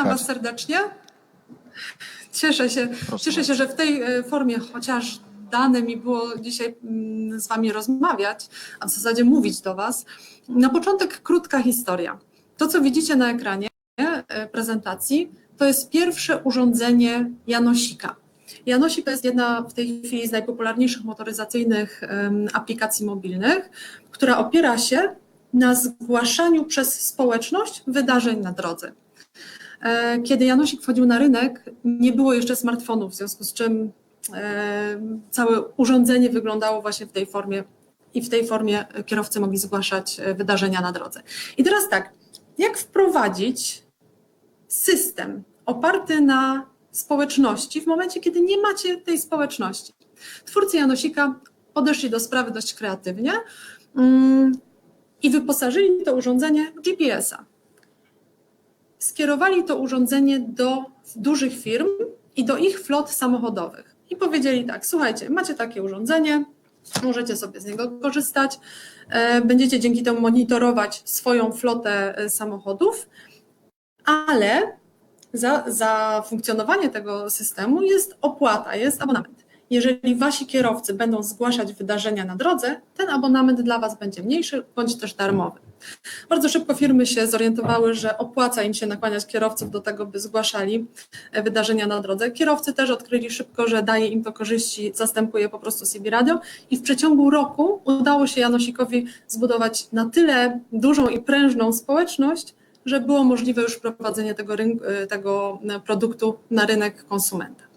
Witam Was serdecznie. Cieszę się, Proszę cieszę się, że w tej e, formie chociaż dane mi było dzisiaj mm, z Wami rozmawiać, a w zasadzie mówić do Was. Na początek krótka historia. To, co widzicie na ekranie e, prezentacji, to jest pierwsze urządzenie Janosika. Janosik to jest jedna w tej chwili z najpopularniejszych motoryzacyjnych aplikacji mobilnych, która opiera się na zgłaszaniu przez społeczność wydarzeń na drodze. E, Kiedy Janosik wchodził na rynek, nie było jeszcze smartfonów, w związku z czym e, całe urządzenie wyglądało właśnie w tej formie i w tej formie kierowcy mogli zgłaszać e, wydarzenia na drodze. I teraz tak, jak wprowadzić system oparty na społeczności w momencie, kiedy nie macie tej społeczności? Twórcy Janosika podeszli do sprawy dość kreatywnie mm, i wyposażyli to urządzenie w GPS-a skierowali to urządzenie do dużych firm i do ich flot samochodowych. I powiedzieli tak: Słuchajcie, macie takie urządzenie, możecie sobie z niego korzystać, e, będziecie dzięki temu monitorować swoją flotę e, samochodów, ale za, za funkcjonowanie tego systemu jest opłata, jest abonament. Jeżeli wasi kierowcy będą zgłaszać wydarzenia na drodze, ten abonament dla was będzie mniejszy bądź też darmowy. Bardzo szybko firmy się zorientowały, że opłaca im się nakłaniać kierowców do tego, by zgłaszali e, wydarzenia na drodze. Kierowcy też odkryli szybko, że daje im to korzyści, zastępuje po prostu CB Radio i w przeciągu roku udało się Janosikowi zbudować na tyle dużą i prężną społeczność, że było możliwe już wprowadzenie tego, e, tego produktu na rynek konsumenta.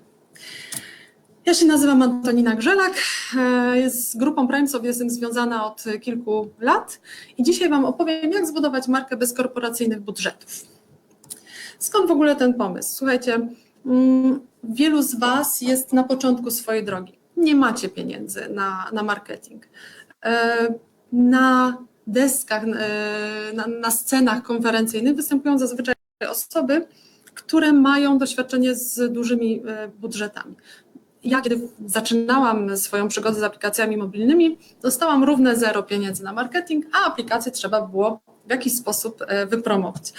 Ja się nazywam Antonina Grzelak, e, z grupą Primesoft jestem związana od kilku lat i dzisiaj Wam opowiem, jak zbudować markę bez korporacyjnych budżetów. Skąd w ogóle ten pomysł? Słuchajcie, mm, wielu z Was jest na początku swojej drogi. Nie macie pieniędzy na, na marketing. E, Na deskach, e, na, na scenach konferencyjnych występują zazwyczaj osoby, które mają doświadczenie z dużymi budżetami ja kiedy zaczynałam swoją przygodę z aplikacjami mobilnymi, dostałam równe zero pieniędzy na marketing, a aplikacje trzeba było w jakiś sposób wypromować.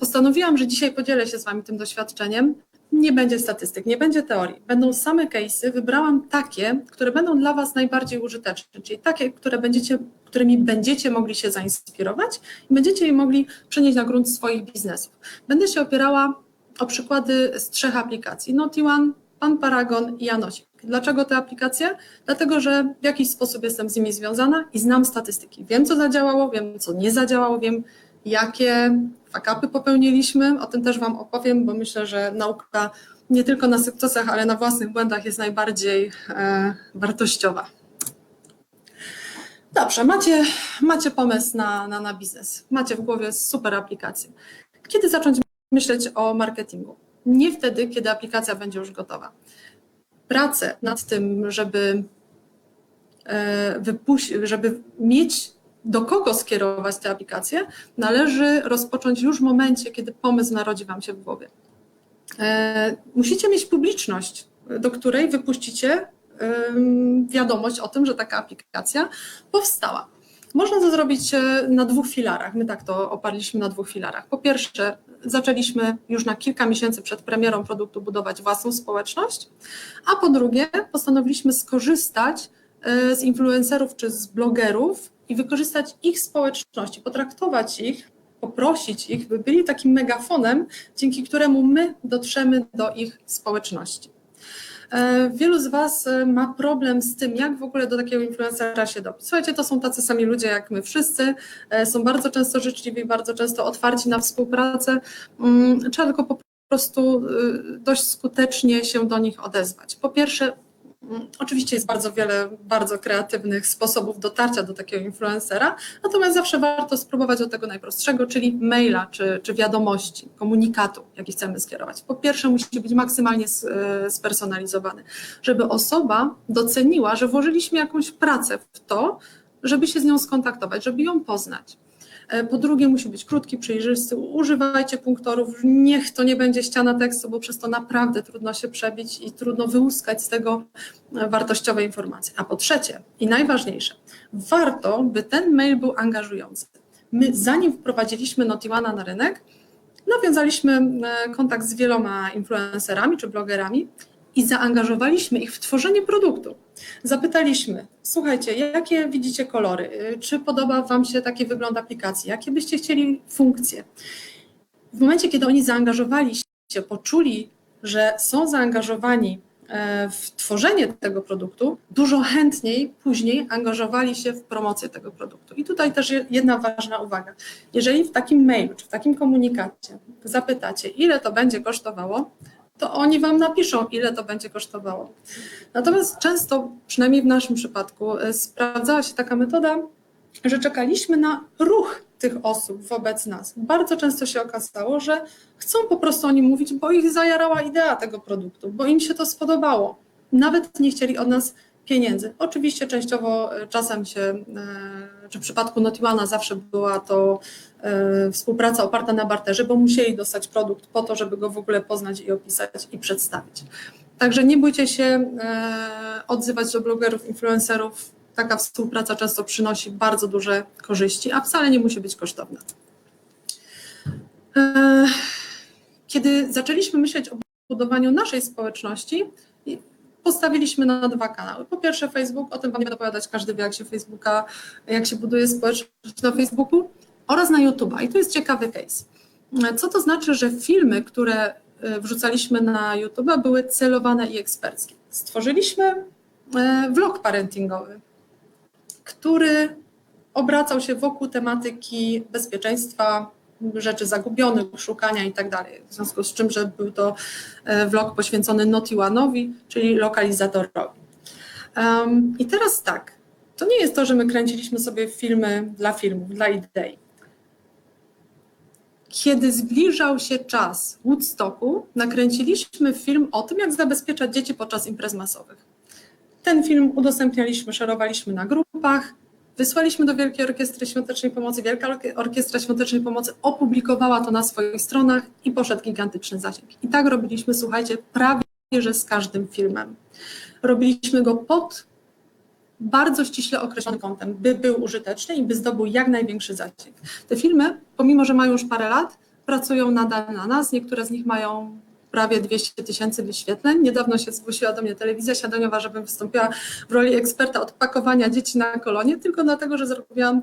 Postanowiłam, że dzisiaj podzielę się z Wami tym doświadczeniem. Nie będzie statystyk, nie będzie teorii. Będą same case'y. Wybrałam takie, które będą dla Was najbardziej użyteczne, czyli takie, które będziecie, którymi będziecie mogli się zainspirować i będziecie je mogli przenieść na grunt swoich biznesów. Będę się opierała o przykłady z trzech aplikacji. NotiOne, Pan Paragon i Janosik. Dlaczego te aplikacje? Dlatego, że w jakiś sposób jestem z nimi związana i znam statystyki. Wiem, co zadziałało, wiem, co nie zadziałało, wiem, jakie fakapy popełniliśmy. O tym też Wam opowiem, bo myślę, że nauka nie tylko na sukcesach, ale na własnych błędach jest najbardziej e, wartościowa. Dobrze, macie, macie pomysł na, na, na biznes, macie w głowie super aplikację. Kiedy zacząć myśleć o marketingu? Nie wtedy, kiedy aplikacja będzie już gotowa. Pracę nad tym, żeby, wypuścić, żeby mieć do kogo skierować te aplikacje, należy rozpocząć już w momencie, kiedy pomysł narodzi Wam się w głowie. Musicie mieć publiczność, do której wypuścicie wiadomość o tym, że taka aplikacja powstała. Można to zrobić na dwóch filarach. My tak to oparliśmy na dwóch filarach. Po pierwsze, zaczęliśmy już na kilka miesięcy przed premierą produktu budować własną społeczność, a po drugie postanowiliśmy skorzystać z influencerów czy z blogerów i wykorzystać ich społeczności, potraktować ich, poprosić ich, by byli takim megafonem, dzięki któremu my dotrzemy do ich społeczności. Wielu z Was ma problem z tym, jak w ogóle do takiego influencera się dobić. Słuchajcie, to są tacy sami ludzie jak my wszyscy, są bardzo często życzliwi, bardzo często otwarci na współpracę. Trzeba tylko po prostu dość skutecznie się do nich odezwać. Po pierwsze, Oczywiście jest bardzo wiele bardzo kreatywnych sposobów dotarcia do takiego influencera, natomiast zawsze warto spróbować od tego najprostszego, czyli maila czy, czy wiadomości, komunikatu, jaki chcemy skierować. Po pierwsze, musi być maksymalnie spersonalizowany, żeby osoba doceniła, że włożyliśmy jakąś pracę w to, żeby się z nią skontaktować, żeby ją poznać. Po drugie, musi być krótki, przejrzysty. Używajcie punktorów. Niech to nie będzie ściana tekstu, bo przez to naprawdę trudno się przebić i trudno wyłuskać z tego wartościowe informacje. A po trzecie i najważniejsze, warto, by ten mail był angażujący. My, zanim wprowadziliśmy Notiwana na rynek, nawiązaliśmy e, kontakt z wieloma influencerami czy blogerami i zaangażowaliśmy ich w tworzenie produktu. Zapytaliśmy, słuchajcie, jakie widzicie kolory? Y, Czy podoba Wam się taki wygląd aplikacji? Jakie byście chcieli funkcje? W momencie, kiedy oni zaangażowali się, poczuli, że są zaangażowani e, w tworzenie tego produktu, dużo chętniej później angażowali się w promocję tego produktu. I tutaj też jedna ważna uwaga. Jeżeli w takim mailu czy w takim komunikacie zapytacie, ile to będzie kosztowało, to oni Wam napiszą, ile to będzie kosztowało. Natomiast często, przynajmniej w naszym przypadku, e, sprawdzała się taka metoda, że czekaliśmy na ruch tych osób wobec nas. Bardzo często się okazało, że chcą po prostu o nim mówić, bo ich zajarała idea tego produktu, bo im się to spodobało. Nawet nie chcieli od nas pieniędzy. Oczywiście częściowo e, czasem się, e, czy w przypadku Notiwana zawsze była to e, współpraca oparta na barterze, bo musieli dostać produkt po to, żeby go w ogóle poznać i opisać i przedstawić. Także nie bójcie się odzywać do blogerów, influencerów. Taka współpraca często przynosi bardzo duże korzyści, a wcale nie musi być kosztowna. Kiedy zaczęliśmy myśleć o budowaniu naszej społeczności, postawiliśmy na dwa kanały. Po pierwsze Facebook, o tym Wam nie będę opowiadać, każdy wie jak się Facebooka, jak się buduje społeczność na Facebooku oraz na YouTube. I tu jest ciekawy case. Co to znaczy, że filmy, które e, wrzucaliśmy na YouTube były celowane i eksperckie. Stworzyliśmy e, vlog parentingowy, który obracał się wokół tematyki bezpieczeństwa rzeczy zagubionych, szukania i tak. W związku z czym, że był to e, vlog poświęcony Notiwanowi, czyli lokalizatorowi. Um, I teraz tak, to nie jest to, że my kręciliśmy sobie filmy dla filmów, dla idei. Kiedy zbliżał się czas Woodstocku, nakręciliśmy film o tym, jak zabezpieczać dzieci podczas imprez masowych. Ten film udostępnialiśmy, szerowaliśmy na grupach, Wysłaliśmy do Wielkiej Orkiestry Świątecznej Pomocy. Wielka Orkiestra Świątecznej Pomocy opublikowała to na swoich stronach i poszedł gigantyczny zasięg. I tak robiliśmy, słuchajcie, prawie że z każdym filmem. Robiliśmy go pod bardzo ściśle określonym kątem, by był użyteczny i by zdobył jak największy zasięg. Te filmy, pomimo że mają już parę lat, pracują nadal na nas. Niektóre z nich mają prawie 200 tysięcy wyświetleń. Niedawno się zgłosiła do mnie telewizja siadaniowa, żebym wystąpiła w roli eksperta od pakowania dzieci na kolonie, tylko dlatego, że zrobiłam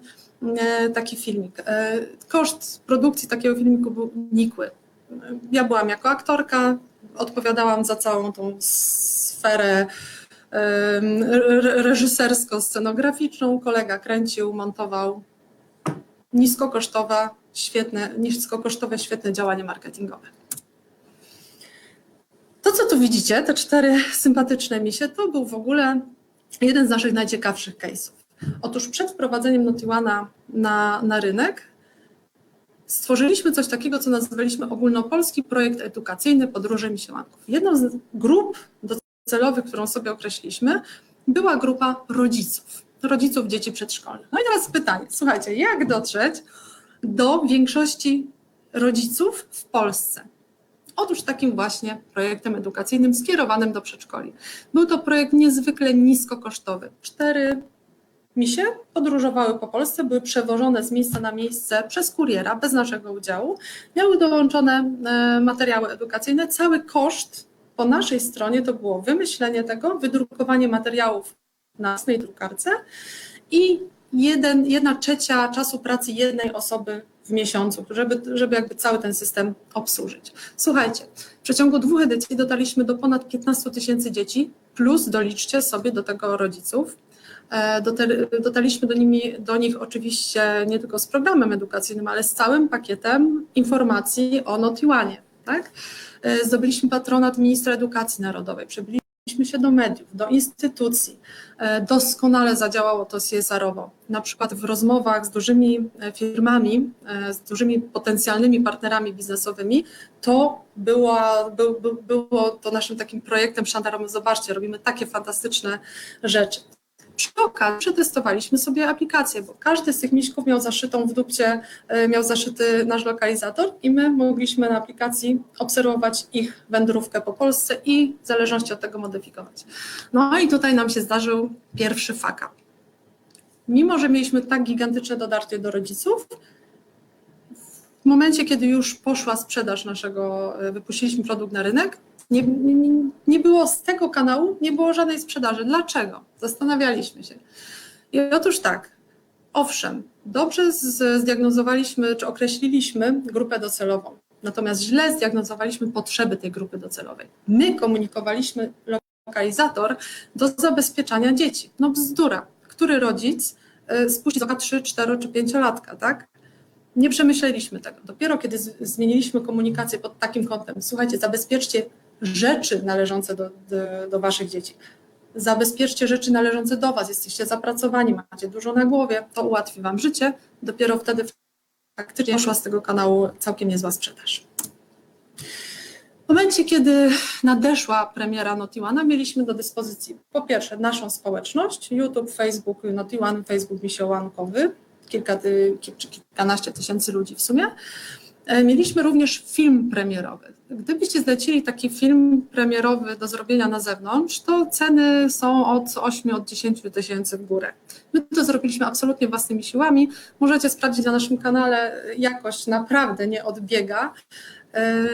e, taki filmik. E, koszt produkcji takiego filmiku był nikły. Ja byłam jako aktorka, odpowiadałam za całą tą sferę reżysersko-scenograficzną. Kolega kręcił, montował. Niskokosztowe, świetne, niskokosztowe, świetne działanie marketingowe. Tu widzicie, te cztery sympatyczne misie, to był w ogóle jeden z naszych najciekawszych case'ów. Otóż przed wprowadzeniem Notiwana na, na rynek stworzyliśmy coś takiego, co nazwaliśmy ogólnopolski projekt edukacyjny Podróże Misiełanków. Jedną z grup docelowych, którą sobie określiliśmy, była grupa rodziców, rodziców dzieci przedszkolnych. No i teraz pytanie, słuchajcie, jak dotrzeć do większości rodziców w Polsce? Otóż takim właśnie projektem edukacyjnym skierowanym do przedszkoli. Był to projekt niezwykle niskokosztowy. Cztery misie podróżowały po Polsce, były przewożone z miejsca na miejsce przez kuriera bez naszego udziału. Miały dołączone e, materiały edukacyjne. Cały koszt po naszej stronie to było wymyślenie tego, wydrukowanie materiałów na własnej drukarce i jeden, jedna trzecia czasu pracy jednej osoby miesiącu, żeby, żeby jakby cały ten system obsłużyć. Słuchajcie, w przeciągu dwóch edycji dotarliśmy do ponad 15 tysięcy dzieci, plus doliczcie sobie do tego rodziców. E, dotarliśmy do, nimi, do nich oczywiście nie tylko z programem edukacyjnym, ale z całym pakietem informacji o Notiłanie. Tak? E, zdobyliśmy patronat ministra edukacji narodowej, przebyliśmy się do mediów, do instytucji. E, doskonale zadziałało to CSR-owo. Na przykład w rozmowach z dużymi e, firmami, e, z dużymi potencjalnymi partnerami biznesowymi, to było to naszym takim projektem szandarowym. Zobaczcie, robimy takie fantastyczne rzeczy. Przy okazji przetestowaliśmy sobie aplikację, bo każdy z tych miśków miał zaszytą w dupcie, e, miał zaszyty nasz lokalizator i my mogliśmy na aplikacji obserwować ich wędrówkę po Polsce i w zależności od tego modyfikować. No i tutaj nam się zdarzył pierwszy faka. Mimo, że mieliśmy tak gigantyczne dotarcie do rodziców, w momencie, kiedy już poszła sprzedaż naszego, e, wypuściliśmy produkt na rynek, nie, nie, było z tego kanału, nie było żadnej sprzedaży. Dlaczego? Zastanawialiśmy się. I otóż tak, owszem, dobrze zdiagnozowaliśmy czy określiliśmy grupę docelową, natomiast źle zdiagnozowaliśmy potrzeby tej grupy docelowej. My komunikowaliśmy lokalizator do zabezpieczania dzieci. No bzdura. Który rodzic e, spuści z oka 3, 4 czy 5 latka, tak? Nie przemyśleliśmy tego. Dopiero kiedy zmieniliśmy komunikację pod takim kątem, słuchajcie, zabezpieczcie rzeczy należące do, do, do waszych dzieci. Zabezpieczcie rzeczy należące do was, jesteście zapracowani, macie dużo na głowie, to ułatwi wam życie. Dopiero wtedy faktycznie szła z tego kanału całkiem niezła sprzedaż. W momencie, kiedy nadeszła premiera Notiwana, mieliśmy do dyspozycji po pierwsze naszą społeczność, YouTube, Facebook, Notiwan, Facebook misiołankowy, kilka czy kilkanaście tysięcy ludzi w sumie. E, mieliśmy również film premierowy. Gdybyście zlecili taki film premierowy do zrobienia na zewnątrz, to ceny są od 8 od 10 tysięcy w górę. My to zrobiliśmy absolutnie własnymi siłami. Możecie sprawdzić na naszym kanale, jakość naprawdę nie odbiega. E,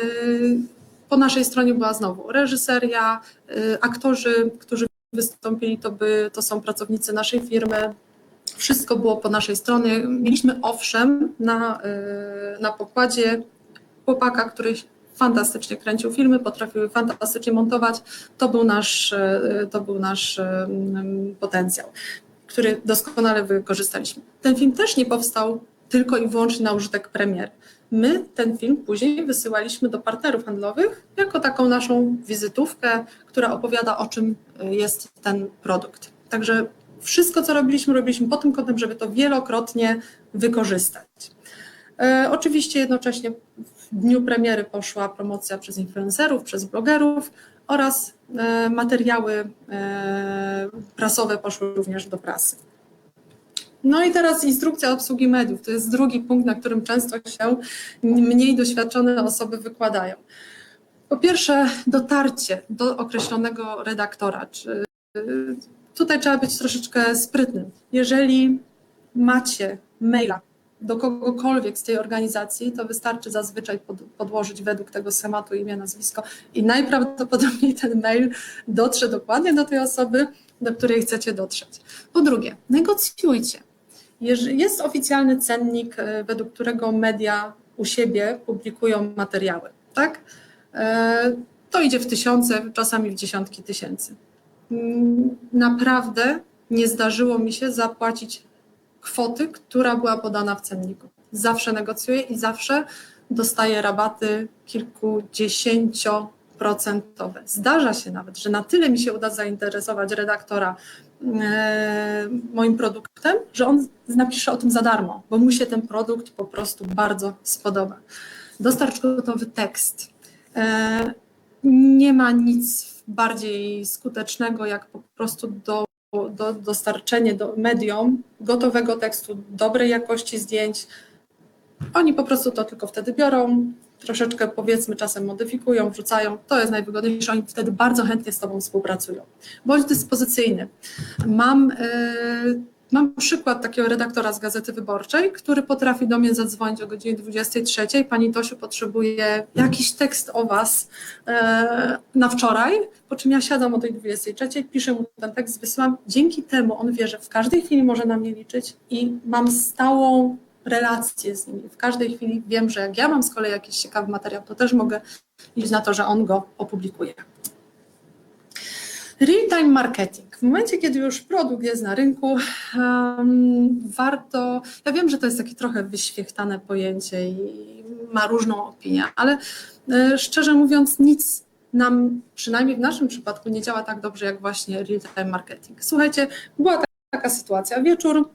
po naszej stronie była znowu reżyseria, e, aktorzy, którzy wystąpili, to, by, to są pracownicy naszej firmy, wszystko było po naszej stronie. Mieliśmy owszem na, y, na pokładzie chłopaka, który fantastycznie kręcił filmy, potrafił fantastycznie montować. To był nasz, y, to był nasz y, potencjał, który doskonale wykorzystaliśmy. Ten film też nie powstał tylko i wyłącznie na użytek premier. My ten film później wysyłaliśmy do partnerów handlowych jako taką naszą wizytówkę, która opowiada o czym jest ten produkt. Także wszystko, co robiliśmy, robiliśmy pod tym kątem, żeby to wielokrotnie wykorzystać. E, oczywiście jednocześnie w dniu premiery poszła promocja przez influencerów, przez blogerów oraz e, materiały e, prasowe poszły również do prasy. No i teraz instrukcja obsługi mediów. To jest drugi punkt, na którym często się mniej doświadczone osoby wykładają. Po pierwsze, dotarcie do określonego redaktora, czy tutaj trzeba być troszeczkę sprytnym. Jeżeli macie maila do kogokolwiek z tej organizacji, to wystarczy zazwyczaj pod, podłożyć według tego schematu imię, nazwisko i najprawdopodobniej ten mail dotrze dokładnie do tej osoby, do której chcecie dotrzeć. Po drugie, negocjujcie. Jest oficjalny cennik, e, według którego media u siebie publikują materiały, tak? E, to idzie w tysiące, czasami w dziesiątki tysięcy. Mm, naprawdę nie zdarzyło mi się zapłacić kwoty, która była podana w cenniku. Zawsze negocjuję i zawsze dostaję rabaty kilkudziesięcioprocentowe. Zdarza się nawet, że na tyle mi się uda zainteresować redaktora e, moim produktem, że on napisze o tym za darmo, bo mu się ten produkt po prostu bardzo spodoba. Dostarcz gotowy tekst. E, nie ma nic bardziej skutecznego, jak po prostu do, do, dostarczenie do mediom gotowego tekstu, dobrej jakości zdjęć. Oni po prostu to tylko wtedy biorą, troszeczkę powiedzmy czasem modyfikują, wrzucają, to jest najwygodniejsze, oni wtedy bardzo chętnie z Tobą współpracują. Bądź dyspozycyjny. Mam yy, Mam przykład takiego redaktora z Gazety Wyborczej, który potrafi do mnie zadzwonić o godzinie 23. Pani Tosiu potrzebuje jakiś tekst o Was e, na wczoraj, po czym ja siadam o tej 23, piszę mu ten tekst, wysyłam. Dzięki temu on wie, że w każdej chwili może na mnie liczyć i mam stałą relację z nim. W każdej chwili wiem, że jak ja mam z kolei jakiś ciekawy materiał, to też mogę liczyć na to, że on go opublikuje. Real-time marketing. W momencie, kiedy już produkt jest na rynku, um, warto. Ja wiem, że to jest takie trochę wyświechtane pojęcie i ma różną opinię, ale e, szczerze mówiąc, nic nam, przynajmniej w naszym przypadku, nie działa tak dobrze jak właśnie real-time marketing. Słuchajcie, była taka sytuacja. Wieczór,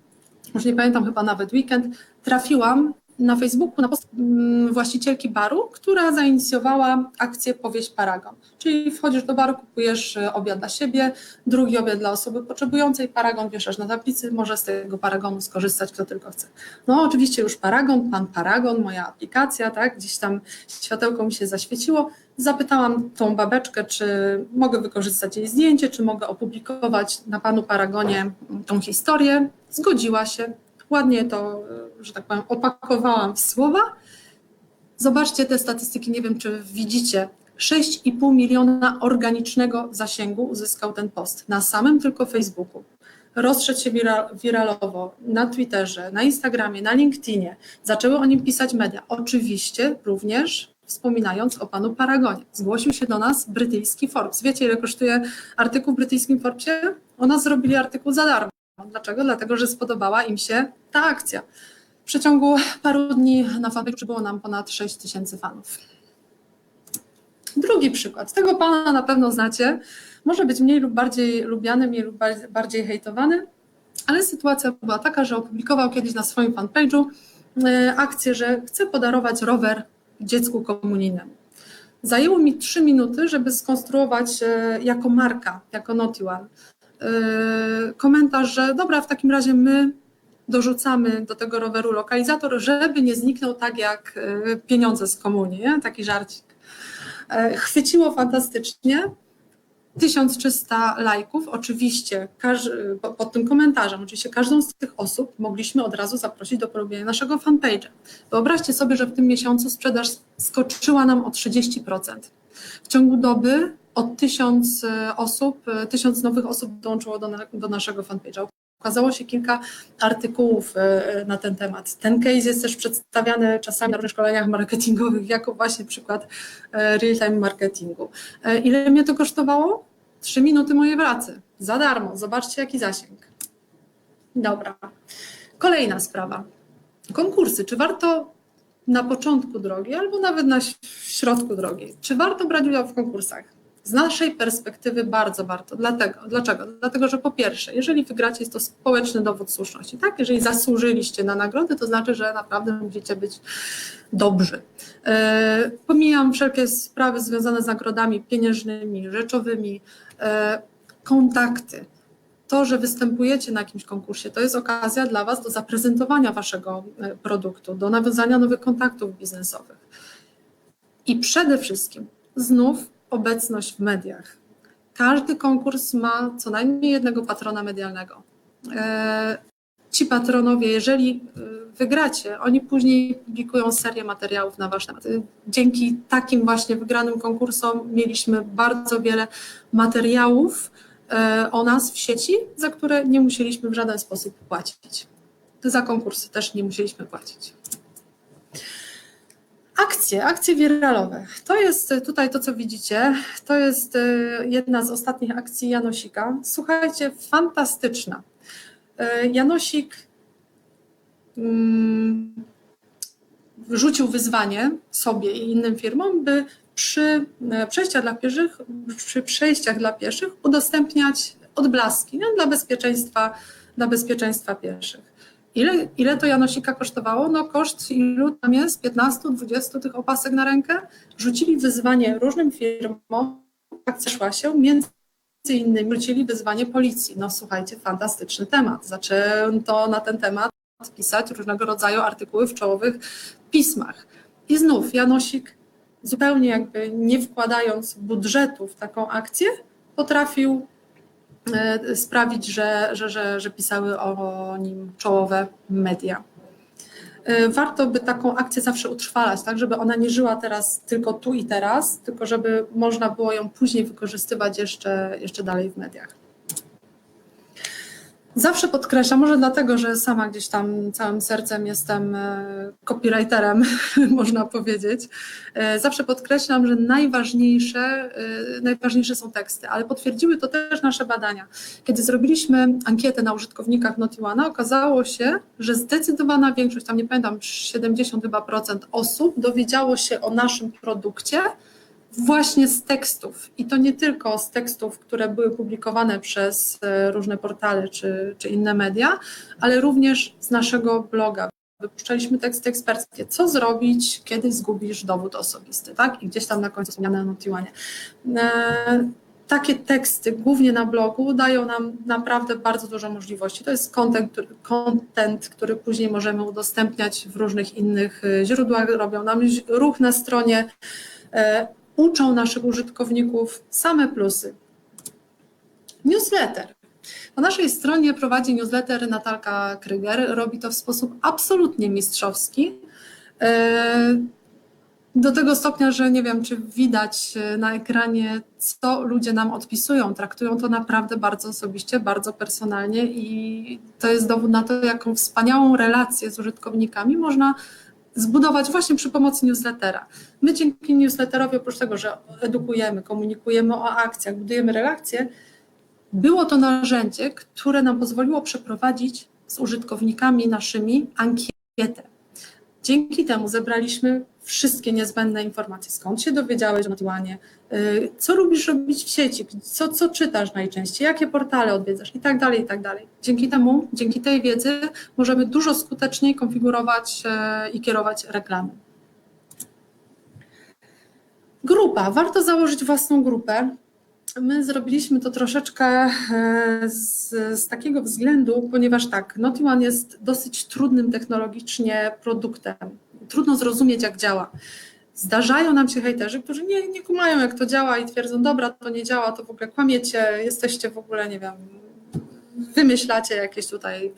już nie pamiętam, chyba nawet weekend, trafiłam na Facebooku na post mm, właścicielki baru, która zainicjowała akcję Powieść Paragon. Czyli wchodzisz do baru, kupujesz e, obiad dla siebie, drugi obiad dla osoby potrzebującej, paragon wieszasz na tablicy, może z tego paragonu skorzystać kto tylko chce. No oczywiście już paragon, pan paragon, moja aplikacja, tak, gdzieś tam światełko mi się zaświeciło. Zapytałam tą babeczkę, czy mogę wykorzystać jej zdjęcie, czy mogę opublikować na panu paragonie tą historię. Zgodziła się, ładnie to, że tak powiem, opakowałam w słowa Zobaczcie te statystyki, nie wiem czy widzicie. 6,5 miliona organicznego zasięgu uzyskał ten post na samym tylko Facebooku. Rozszedł się wira, wiralowo na Twitterze, na Instagramie, na LinkedInie. Zaczęły o nim pisać media. Oczywiście również wspominając o panu Paragonie. Zgłosił się do nas brytyjski Forbes. Wiecie, ile kosztuje artykuł w brytyjskim Forbesie? O nas zrobili artykuł za darmo. Dlaczego? Dlatego, że spodobała im się ta akcja. W przeciągu paru dni na fanpage'u przybyło nam ponad 6 tysięcy fanów. Drugi przykład. Tego pana na pewno znacie. Może być mniej lub bardziej lubiany, mniej lub bardziej hejtowany, ale sytuacja była taka, że opublikował kiedyś na swoim fanpage'u e, akcję, że chce podarować rower dziecku komunijnemu. Zajęło mi trzy minuty, żeby skonstruować e, jako marka, jako e, komentarz, że dobra, w takim razie my dorzucamy do tego roweru lokalizator, żeby nie zniknął tak jak pieniądze z komunii, nie? taki żarcik. Chwyciło fantastycznie. 1300 lajków, oczywiście każdy, pod tym komentarzem, oczywiście każdą z tych osób mogliśmy od razu zaprosić do porobienia naszego fanpage'a. Wyobraźcie sobie, że w tym miesiącu sprzedaż skoczyła nam o 30%. W ciągu doby od 1000 e, osób, 1000 e, nowych osób dołączyło do, do naszego fanpage'a. Ukazało się kilka artykułów e, na ten temat. Ten case jest też przedstawiany czasami na szkoleniach marketingowych jako właśnie przykład real-time marketingu. Ile mnie to kosztowało? Trzy minuty mojej pracy. Za darmo. Zobaczcie, jaki zasięg. Dobra. Kolejna sprawa. Konkursy. Czy warto na początku drogi, albo nawet na środku drogi, czy warto brać udział w konkursach? Z naszej perspektywy bardzo warto. Dlatego, dlaczego? Dlatego, że po pierwsze, jeżeli wygracie, jest to społeczny dowód słuszności. Tak? Jeżeli zasłużyliście na nagrody, to znaczy, że naprawdę musicie być dobrzy. E, pomijam wszelkie sprawy związane z nagrodami pieniężnymi, rzeczowymi, e, kontakty. To, że występujecie na jakimś konkursie, to jest okazja dla Was do zaprezentowania Waszego e, produktu, do nawiązania nowych kontaktów biznesowych. I przede wszystkim znów obecność w mediach. Każdy konkurs ma co najmniej jednego patrona medialnego. E, ci patronowie, jeżeli e, wygracie, oni później publikują serię materiałów na wasz temat. Dzięki takim właśnie wygranym konkursom mieliśmy bardzo wiele materiałów e, o nas w sieci, za które nie musieliśmy w żaden sposób płacić. Za konkursy też nie musieliśmy płacić. Akcje, akcje wiralowe. To jest tutaj to, co widzicie. To jest e, jedna z ostatnich akcji Janosika. Słuchajcie, fantastyczna. E, Janosik mm, wrzucił wyzwanie sobie i innym firmom, by przy e, przejściach dla pieszych, przy przejściach dla pieszych udostępniać odblaski no, dla bezpieczeństwa, dla bezpieczeństwa pieszych. Ile, ile to Janosika kosztowało? No koszt ilu tam jest? 15-20 tych opasek na rękę? Rzucili wyzwanie różnym firmom, akcja szła się, między innymi rzucili wyzwanie policji. No słuchajcie, fantastyczny temat. Zaczęto na ten temat pisać różnego rodzaju artykuły w czołowych pismach. I znów Janosik, zupełnie jakby nie wkładając budżetu w taką akcję, potrafił sprawić, że, że, że, że pisały o nim czołowe media. E, warto by taką akcję zawsze utrwalać, tak, żeby ona nie żyła teraz tylko tu i teraz, tylko żeby można było ją później wykorzystywać jeszcze, jeszcze dalej w mediach. Zawsze podkreślam, może dlatego, że sama gdzieś tam całym sercem jestem e, copywriterem, można powiedzieć. E, zawsze podkreślam, że najważniejsze, e, najważniejsze są teksty, ale potwierdziły to też nasze badania. Kiedy zrobiliśmy ankietę na użytkownikach Notiwana, okazało się, że zdecydowana większość, tam nie pamiętam, 70 chyba procent osób dowiedziało się o naszym produkcie właśnie z tekstów. I to nie tylko z tekstów, które były publikowane przez e, różne portale czy, czy inne media, ale również z naszego bloga. Wypuszczaliśmy teksty eksperckie. Co zrobić, kiedy zgubisz dowód osobisty, tak? I gdzieś tam na końcu wspomniane notiwanie. E, takie teksty, głównie na blogu, dają nam naprawdę bardzo dużo możliwości. To jest content, content, który później możemy udostępniać w różnych innych e, źródłach, robią nam ruch na stronie uczą naszych użytkowników same plusy. Newsletter. Na naszej stronie prowadzi newsletter Natalka Kryger. Robi to w sposób absolutnie mistrzowski. E, do tego stopnia, że nie wiem, czy widać e, na ekranie, co ludzie nam odpisują. Traktują to naprawdę bardzo osobiście, bardzo personalnie i to jest dowód na to, jaką wspaniałą relację z użytkownikami można zbudować właśnie przy pomocy newslettera. My dzięki newsletterowi, oprócz tego, że edukujemy, komunikujemy o akcjach, budujemy relacje, było to narzędzie, które nam pozwoliło przeprowadzić z użytkownikami naszymi ankietę. Dzięki temu zebraliśmy wszystkie niezbędne informacje, skąd się dowiedziałeś o Notiłanie, co lubisz robić w sieci, co, co czytasz najczęściej, jakie portale odwiedzasz i tak dalej, i tak dalej. Dzięki temu, dzięki tej wiedzy możemy dużo skuteczniej konfigurować e, i kierować reklamy. Grupa. Warto założyć własną grupę. My zrobiliśmy to troszeczkę e, z, z, takiego względu, ponieważ tak, Notiwan jest dosyć trudnym technologicznie produktem. Trudno zrozumieć, jak działa. Zdarzają nam się hejterzy, którzy nie, nie kumają, jak to działa i twierdzą, dobra, to nie działa, to w ogóle kłamiecie, jesteście w ogóle, nie wiem, wymyślacie jakieś tutaj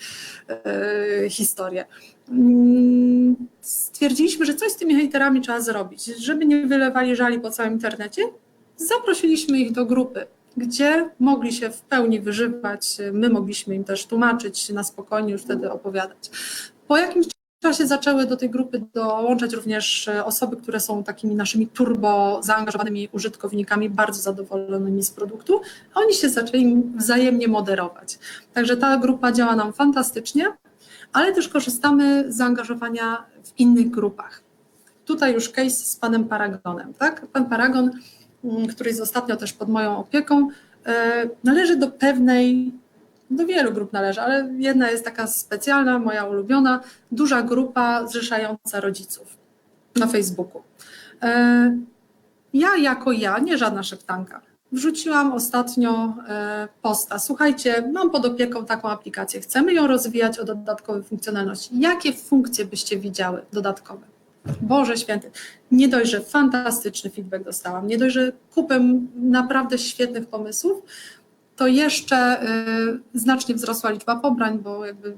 e, historie. Mm, stwierdziliśmy, że coś z tymi hejterami trzeba zrobić, żeby nie wylewali żali po całym internecie. Zaprosiliśmy ich do grupy, gdzie mogli się w pełni wyżywać, my mogliśmy im też tłumaczyć, na spokojnie już wtedy opowiadać. Po jakimś czasie zaczęły do tej grupy dołączać również e, osoby, które są takimi naszymi turbo zaangażowanymi użytkownikami, bardzo zadowolonymi z produktu, oni się zaczęli wzajemnie moderować. Także ta grupa działa nam fantastycznie, ale też korzystamy z zaangażowania w innych grupach. Tutaj już case z panem Paragonem. Tak? Pan Paragon, który jest ostatnio też pod moją opieką, e, należy do pewnej do wielu grup należy, ale jedna jest taka specjalna, moja ulubiona, duża grupa zrzeszająca rodziców na Facebooku. E, ja jako ja, nie żadna szeptanka, wrzuciłam ostatnio e, posta. Słuchajcie, mam pod opieką taką aplikację, chcemy ją rozwijać o dodatkowe funkcjonalności. Jakie funkcje byście widziały dodatkowe? Boże święty, nie dość, że fantastyczny feedback dostałam, nie dość, że kupę naprawdę świetnych pomysłów, to jeszcze y, znacznie wzrosła liczba pobrań, bo jakby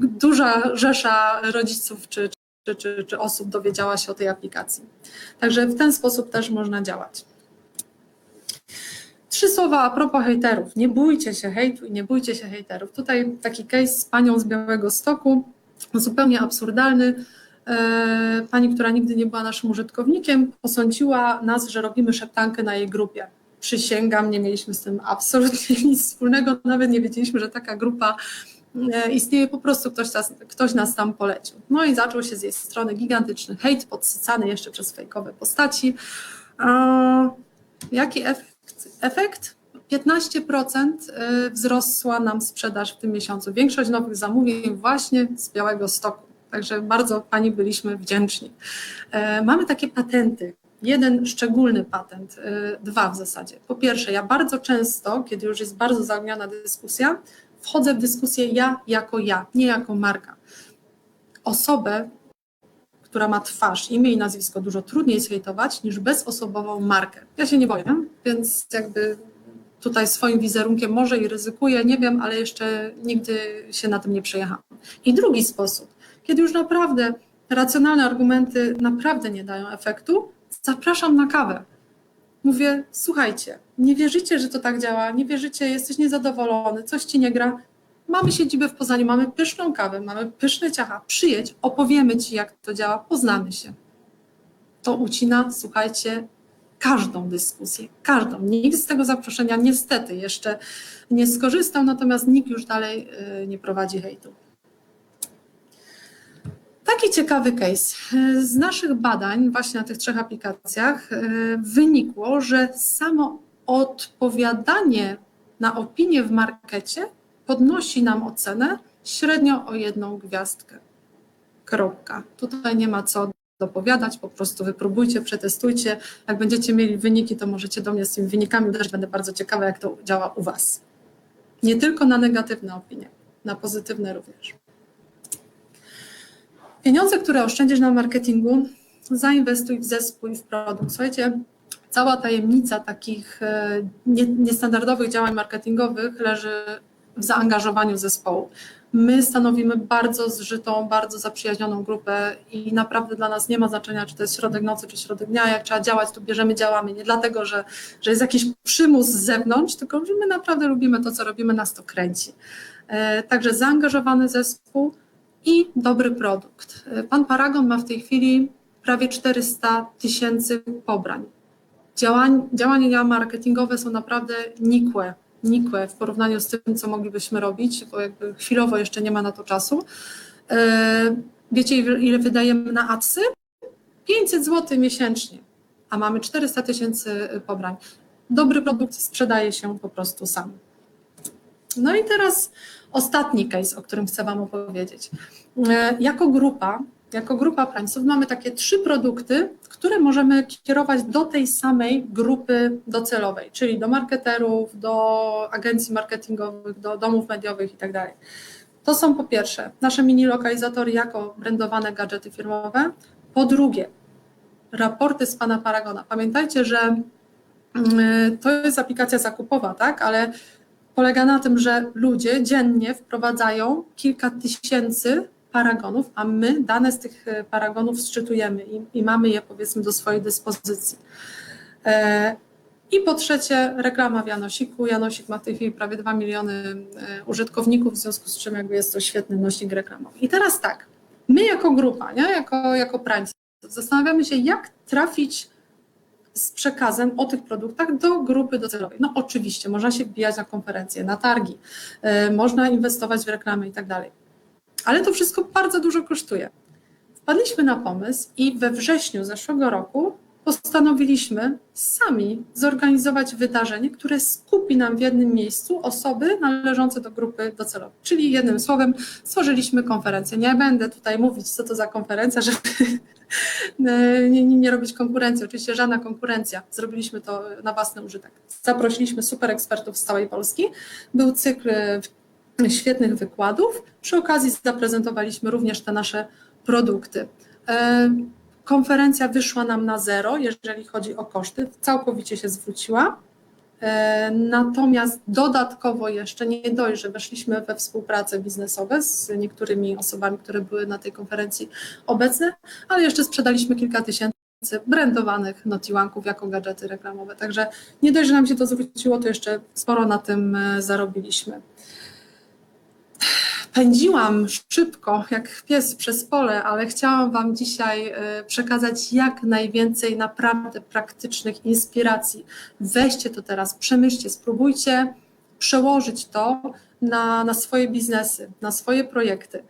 duża rzesza rodziców czy, czy, czy, czy osób dowiedziała się o tej aplikacji. Także w ten sposób też można działać. Trzy słowa a propos hejterów. Nie bójcie się hejtu i nie bójcie się hejterów. Tutaj taki case z panią z Białego Stoku, zupełnie absurdalny. E, pani, która nigdy nie była naszym użytkownikiem, posądziła nas, że robimy szeptankę na jej grupie przysięgam, nie mieliśmy z tym absolutnie nic wspólnego, nawet nie wiedzieliśmy, że taka grupa e, istnieje, po prostu ktoś ktoś nas tam polecił. No i zaczął się z jej strony gigantyczny hejt, podsycany jeszcze przez fejkowe postaci. Jaki efekt? Efekt? 15% e, wzrosła nam sprzedaż w tym miesiącu. Większość nowych zamówień właśnie z Białego Stoku. Także bardzo Pani byliśmy wdzięczni. E, mamy takie patenty, jeden szczególny patent, y, dwa w zasadzie. Po pierwsze, ja bardzo często, kiedy już jest bardzo zaogniona dyskusja, wchodzę w dyskusję ja jako ja, nie jako marka. Osobę, która ma twarz, imię i nazwisko, dużo trudniej zhejtować niż bezosobową markę. Ja się nie boję, więc jakby tutaj swoim wizerunkiem może i ryzykuję, nie wiem, ale jeszcze nigdy się na tym nie przejechałam. I drugi sposób, kiedy już naprawdę racjonalne argumenty naprawdę nie dają efektu, zapraszam na kawę. Mówię, słuchajcie, nie wierzycie, że to tak działa, nie wierzycie, jesteś niezadowolony, coś ci nie gra. Mamy siedzibę w Poznaniu, mamy pyszną kawę, mamy pyszne ciacha. Przyjedź, opowiemy ci, jak to działa, poznamy się. To ucina, słuchajcie, każdą dyskusję, każdą. Nikt z tego zaproszenia niestety jeszcze nie skorzystał, natomiast nikt już dalej y, nie prowadzi hejtu. Taki ciekawy case. Z naszych badań, właśnie na tych trzech aplikacjach, e, wynikło, że samo odpowiadanie na opinię w markecie podnosi nam ocenę średnio o jedną gwiazdkę. Kropka. Tutaj nie ma co dopowiadać, po prostu wypróbujcie, przetestujcie. Jak będziecie mieli wyniki, to możecie do mnie z tymi wynikami uderzyć. Będę bardzo ciekawa, jak to działa u Was. Nie tylko na negatywne opinie, na pozytywne również. Pieniądze, które oszczędzisz na marketingu, zainwestuj w zespół i w produkt. Słuchajcie, cała tajemnica takich e, niestandardowych działań marketingowych leży w zaangażowaniu zespołu. My stanowimy bardzo zżytą, bardzo zaprzyjaźnioną grupę i naprawdę dla nas nie ma znaczenia, czy to jest środek nocy, czy środek dnia. Jak trzeba działać, to bierzemy, działamy. Nie dlatego, że, że jest jakiś przymus z zewnątrz, tylko że my naprawdę lubimy to, co robimy, nas to kręci. E, Także zaangażowany zespół i dobry produkt. Pan Paragon ma w tej chwili prawie 400 tysięcy pobrań. Działań, działania marketingowe są naprawdę nikłe, nikłe w porównaniu z tym, co moglibyśmy robić, bo jakby chwilowo jeszcze nie ma na to czasu. E, Wiecie, ile wydajemy na adsy? 500 zł miesięcznie, a mamy 400 tysięcy pobrań. Dobry produkt sprzedaje się po prostu sam. No i teraz ostatni case, o którym chcę Wam opowiedzieć. E, Jako grupa, jako grupa prańców mamy takie trzy produkty, które możemy kierować do tej samej grupy docelowej, czyli do marketerów, do agencji marketingowych, do domów mediowych itd. To są po pierwsze nasze mini lokalizatory jako brandowane gadżety firmowe. Po drugie, raporty z pana Paragona. Pamiętajcie, że mm, to jest aplikacja zakupowa, tak, ale polega na tym, że ludzie dziennie wprowadzają kilka tysięcy paragonów, a my dane z tych e, paragonów sczytujemy i, i mamy je powiedzmy do swojej dyspozycji. E, I po trzecie reklama w Janosiku. Janosik ma w tej chwili prawie 2 miliony e, użytkowników, w związku z czym jakby jest to świetny nośnik reklamowy. I teraz tak, my jako grupa, nie? Jako, jako prańcy, zastanawiamy się, jak trafić z przekazem o tych produktach do grupy docelowej. No oczywiście, można się wbijać na konferencje, na targi, y, można inwestować w reklamę i tak dalej. Ale to wszystko bardzo dużo kosztuje. Wpadliśmy na pomysł i we wrześniu zeszłego roku postanowiliśmy sami zorganizować wydarzenie, które skupi nam w jednym miejscu osoby należące do grupy docelowej. Czyli jednym słowem stworzyliśmy konferencję. Nie będę tutaj mówić, co to za konferencja, żeby nie, nie, nie robić konkurencji. Oczywiście żadna konkurencja. Zrobiliśmy to na własny użytek. Zaprosiliśmy super ekspertów z całej Polski. Był cykl świetnych wykładów. Przy okazji zaprezentowaliśmy również te nasze produkty. E, Konferencja wyszła nam na zero, jeżeli chodzi o koszty, całkowicie się zwróciła. E, Natomiast dodatkowo jeszcze nie dość, że weszliśmy we współpracę biznesową z niektórymi osobami, które były na tej konferencji obecne, ale jeszcze sprzedaliśmy kilka tysięcy brandowanych notiłanków jako gadżety reklamowe. Także nie dość, że nam się to zwróciło, to jeszcze sporo na tym e, zarobiliśmy. Pędziłam szybko, jak pies przez pole, ale chciałam Wam dzisiaj e, przekazać jak najwięcej naprawdę praktycznych inspiracji. Weźcie to teraz, przemyślcie, spróbujcie przełożyć to na, na swoje biznesy, na swoje projekty.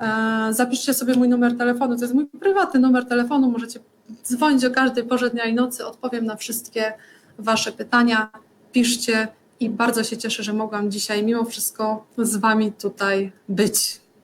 E, Zapiszcie sobie mój numer telefonu, to jest mój prywatny numer telefonu, możecie dzwonić o każdej porze dnia i nocy, odpowiem na wszystkie Wasze pytania, piszcie i bardzo się cieszę, że mogłam dzisiaj mimo wszystko z Wami tutaj być.